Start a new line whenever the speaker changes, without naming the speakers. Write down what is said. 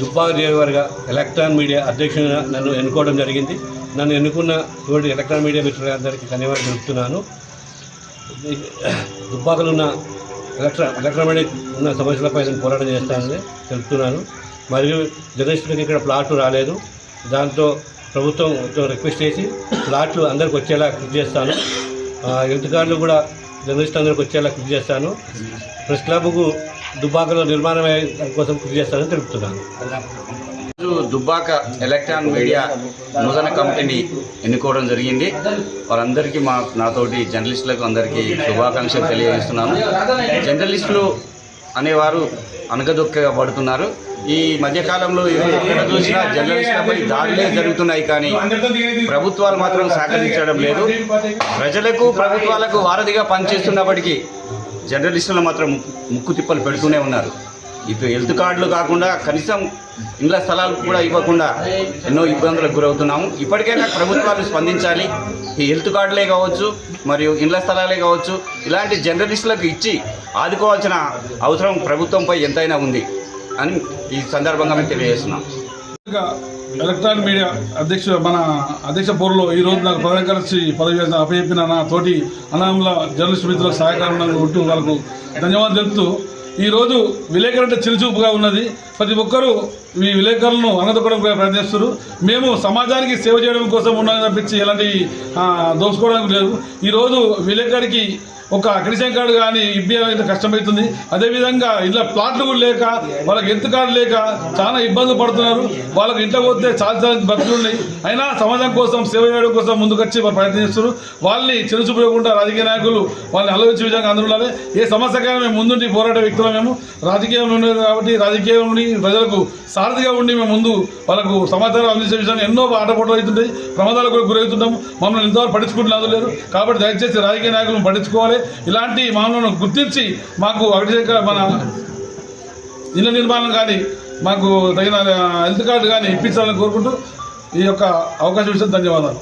దుబ్బాక నియోజకవర్గ electron media అధ్యక్షుడిగా నన్ను ఎన్నుకోవడం జరిగింది. నన్ను ఎన్నుకున్న తోటి ఎలక్ట్రాన్ మీడియా మిత్రులందరికీ ధన్యవాదాలు తెలుపుతున్నాను. దుబ్బాకలో ఉన్న ఎలక్ట్రా ఎలక్ట్రాన్ మీడియా ఉన్న సమస్యలపై నేను పోరాటం చేస్తానని తెలుపుతున్నాను. మరియు జర్నలిస్టులకు ఇక్కడ ప్లాట్లు రాలేదు. దాంతో ప్రభుత్వంతో రిక్వెస్ట్ చేసి ప్లాట్లు అందరికి వచ్చేలా కృషి చేస్తాను. హెల్త్ కార్డులు కూడా జర్నలిస్ట్ అందరికి వచ్చేలా కృషి చేస్తాను. ప్రెస్ క్లబ్కు దుబ్బాకలో నిర్మాణం కోసం కృషి చేస్తానని తెలుపుతున్నాను.
దుబ్బాక ఎలక్ట్రాన్ మీడియా నూతన కమిటీని ఎన్నుకోవడం జరిగింది. వారందరికీ మా నాతోటి జర్నలిస్టులకు అందరికీ శుభాకాంక్షలు తెలియజేస్తున్నాను. జర్నలిస్టులు అనేవారు అనగదొక్కబడుతున్నారు ఈ మధ్యకాలంలో ఎక్కడ చూసినా జర్నలిస్టులపై దాడులే జరుగుతున్నాయి కానీ ప్రభుత్వాలు మాత్రం సహకరించడం లేదు. ప్రజలకు ప్రభుత్వాలకు వారధిగా పనిచేస్తున్నప్పటికీ జర్నలిస్టులు మాత్రం ముక్కు తిప్పలు పెడుతూనే ఉన్నారు. ఇటు హెల్త్ కార్డులు కాకుండా కనీసం ఇండ్ల స్థలాలు కూడా ఇవ్వకుండా ఎన్నో ఇబ్బందులకు గురవుతున్నాము. ఇప్పటికైనా ప్రభుత్వాలు స్పందించాలి. ఈ హెల్త్ కార్డులే కావచ్చు మరియు ఇండ్ల స్థలాలే కావచ్చు ఇలాంటి జర్నలిస్టులకు ఇచ్చి ఆదుకోవాల్సిన అవసరం ప్రభుత్వంపై ఎంతైనా ఉంది అని ఈ సందర్భంగా మేము తెలియజేస్తున్నాం.
ఎలక్ట్రానిక్ మీడియా అధ్యక్ష మన అధ్యక్ష పౌరులో ఈ రోజు నాకు ప్రధాన కార్యదర్శి పదవి అప్పచెప్పిన నా తోటి అనామల జర్నలిస్ట్ మిత్రుల సహాయకారం ఉంటూ వాళ్ళకు ధన్యవాదాలు తెలుపుతూ ఈరోజు విలేకరు అంటే చిరుచూపుగా ఉన్నది. ప్రతి ఒక్కరూ ఈ విలేకరులను అనగదొక్కడం ప్రయత్నిస్తారు మేము సమాజానికి సేవ చేయడం కోసం ఉన్నామని తప్పించి ఎలాంటి దోచుకోవడానికి దోసుకోవడానికి లేదు ఈరోజు విలేకరికి ఒక అగ్రిషన్ కార్డు కానీ ఇబ్బంది కష్టమవుతుంది. అదేవిధంగా ఇంట్లో ప్లాట్లు కూడా లేక వాళ్ళకి ఎంత కార్డు లేక చాలా ఇబ్బందులు పడుతున్నారు. వాళ్ళకి ఇంట్లో పోతే చాలా చాలా ఉన్నాయి. అయినా సమాజం కోసం సేవ చేయడం కోసం ముందుకొచ్చి వాళ్ళు ప్రయత్నిస్తారు వాళ్ళని చిరుచూపుకోకుండా రాజకీయ నాయకులు వాళ్ళని ఆలోచించే విధంగా అందరూ ఉండాలి. ఏ సమస్యకైనా మేము ముందుండి పోరాట వ్యక్తులు మేము. రాజకీయంలో ఉండేది కాబట్టి రాజకీయం ప్రజలకు సారథిగా ఉండి మేము ముందు వాళ్ళకు సమాచారం అందించే విషయాన్ని ఎన్నో ఆటపోటలు అవుతుంటాయి. ప్రమాదాలకు గురవుతుంటాము. మమ్మల్ని ఇంతవరకు పట్టించుకుంటున్నారు లేరు. కాబట్టి దయచేసి రాజకీయ నాయకులను పట్టించుకోవాలి. ఇలాంటి మామూలను గుర్తించి మాకు ఒకటి మన ఇళ్ళ నిర్మాణం కానీ మాకు తగిన హెల్త్ కార్డు కానీ ఇప్పించాలని కోరుకుంటూ ఈ యొక్క అవకాశం ఇచ్చిన ధన్యవాదాలు.